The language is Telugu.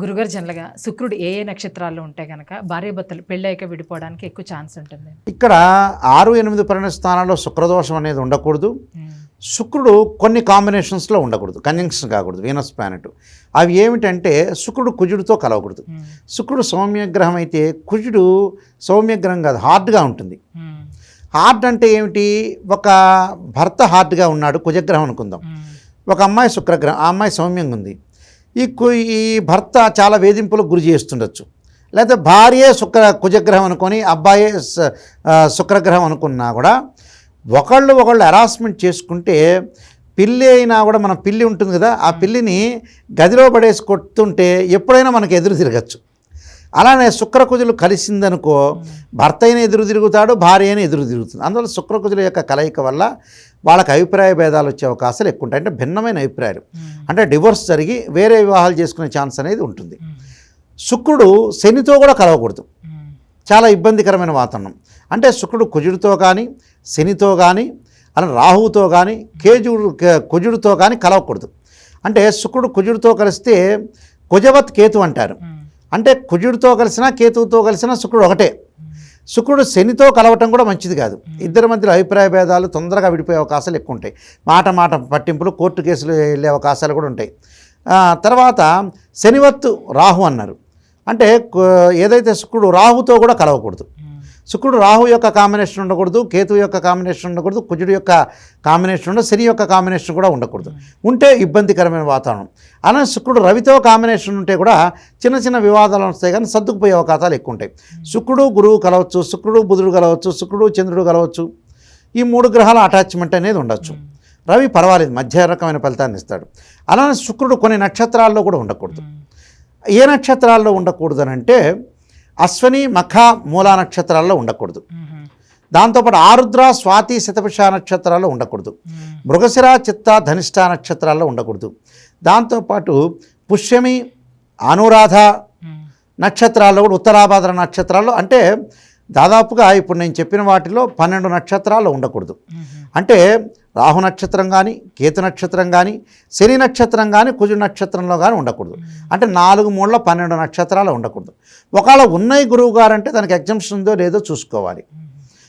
గురుగారు జనరల్గా శుక్రుడు ఏ ఏ నక్షత్రాల్లో ఉంటే కనుక భార్యాభర్తలు పెళ్ళయ్యాక విడిపోవడానికి ఎక్కువ ఛాన్స్ ఉంటుంది. ఇక్కడ ఆరు ఎనిమిది పరిణత స్థానాల్లో శుక్రదోషం అనేది ఉండకూడదు. శుక్రుడు కొన్ని కాంబినేషన్స్లో ఉండకూడదు. కన్జంక్షన్ కాకూడదు వీనస్ ప్లానెట్. అవి ఏమిటంటే శుక్రుడు కుజుడితో కలవకూడదు. శుక్రుడు సౌమ్యగ్రహం అయితే కుజుడు సౌమ్యగ్రహం కాదు హార్డ్గా ఉంటుంది. హార్డ్ అంటే ఏమిటి? ఒక భర్త హార్డ్గా ఉన్నాడు కుజగ్రహం అనుకుందాం. ఒక అమ్మాయి శుక్రగ్రహం ఆ అమ్మాయి సౌమ్యంగా ఉంది. ఈ కు ఈ భర్త చాలా వేధింపులకు గురి చేస్తుండొచ్చు. లేకపోతే భార్యే శుక్ర కుజగ్రహం అనుకొని అబ్బాయే శుక్రగ్రహం అనుకున్నా కూడా ఒకళ్ళు ఒకళ్ళు హెరాస్మెంట్ చేసుకుంటే పిల్లి అయినా కూడా మన పిల్లి ఉంటుంది కదా ఆ పిల్లిని గదిలో పడేసి కొడుతుంటే ఎప్పుడైనా మనకు ఎదురు తిరగచ్చు. అలానే శుక్రకుజులు కలిసిందనుకో భర్త అయినా ఎదురు తిరుగుతాడు భార్య అయినా ఎదురు తిరుగుతుంది. అందువల్ల శుక్రకుజుల యొక్క కలయిక వల్ల వాళ్ళకి అభిప్రాయ భేదాలు వచ్చే అవకాశాలు ఎక్కువ ఉంటాయి. అంటే భిన్నమైన అభిప్రాయాలు. అంటే డివోర్స్ జరిగి వేరే వివాహాలు చేసుకునే ఛాన్స్ అనేది ఉంటుంది. శుక్రుడు శనితో కూడా కలవకూడదు. చాలా ఇబ్బందికరమైన వాతావరణం. అంటే శుక్రుడు కుజుడితో కానీ శనితో కానీ అలా రాహువుతో కానీ కేజుడు కుజుడితో కానీ కలవకూడదు. అంటే శుక్రుడు కుజుడితో కలిస్తే కుజవత్ కేతు అంటారు. అంటే కుజుడితో కలిసినా కేతువుతో కలిసినా శుక్రుడు ఒకటే. శుక్రుడు శనితో కలవటం కూడా మంచిది కాదు. ఇద్దరి మధ్యలో అభిప్రాయ భేదాలు తొందరగా విడిపోయే అవకాశాలు ఎక్కువ ఉంటాయి. మాట మాట పట్టింపులు కోర్టు కేసులు వెళ్ళే అవకాశాలు కూడా ఉంటాయి. తర్వాత శనివత్తు రాహు అన్నారు. అంటే ఏదైతే శుక్రుడు రాహుతో కూడా కలవకూడదు. శుక్రుడు రాహు యొక్క కాంబినేషన్ ఉండకూడదు కేతు యొక్క కాంబినేషన్ ఉండకూడదు కుజుడు యొక్క కాంబినేషన్ ఉండదు శని యొక్క కాంబినేషన్ కూడా ఉండకూడదు. ఉంటే ఇబ్బందికరమైన వాతావరణం. అలానే శుక్రుడు రవితో కాంబినేషన్ ఉంటే కూడా చిన్న చిన్న వివాదాలు వస్తాయి కానీ సర్దుకుపోయే అవకాశాలు ఎక్కువ ఉంటాయి. శుక్రుడు గురువు కలవచ్చు శుక్రుడు బుధుడు కలవచ్చు శుక్రుడు చంద్రుడు కలవచ్చు. ఈ మూడు గ్రహాల అటాచ్మెంట్ అనేది ఉండొచ్చు. రవి పర్వాలేదు మధ్య రకమైన ఫలితాన్ని ఇస్తాడు. అలానే శుక్రుడు కొన్ని నక్షత్రాల్లో కూడా ఉండకూడదు. ఏ నక్షత్రాల్లో ఉండకూడదు అని అంటే అశ్వని మఖ మూలా నక్షత్రాల్లో ఉండకూడదు. దాంతోపాటు ఆరుద్ర స్వాతి శతపుష నక్షత్రాల్లో ఉండకూడదు. మృగశిర చిత్త ధనిష్ట నక్షత్రాల్లో ఉండకూడదు. దాంతోపాటు పుష్యమి అనురాధ నక్షత్రాల్లో కూడా ఉత్తరాభాద్ర నక్షత్రాల్లో అంటే దాదాపుగా ఇప్పుడు నేను చెప్పిన వాటిలో పన్నెండు నక్షత్రాలు ఉండకూడదు. అంటే రాహు నక్షత్రం కానీ కేతు నక్షత్రం కానీ శని నక్షత్రం కానీ కుజు నక్షత్రంలో కానీ ఉండకూడదు. అంటే నాలుగు మూడులో పన్నెండు నక్షత్రాలు ఉండకూడదు. ఒకవేళ ఉన్నాయి గురువు గారు అంటే దానికి ఎగ్జంప్షన్ ఉందో లేదో చూసుకోవాలి.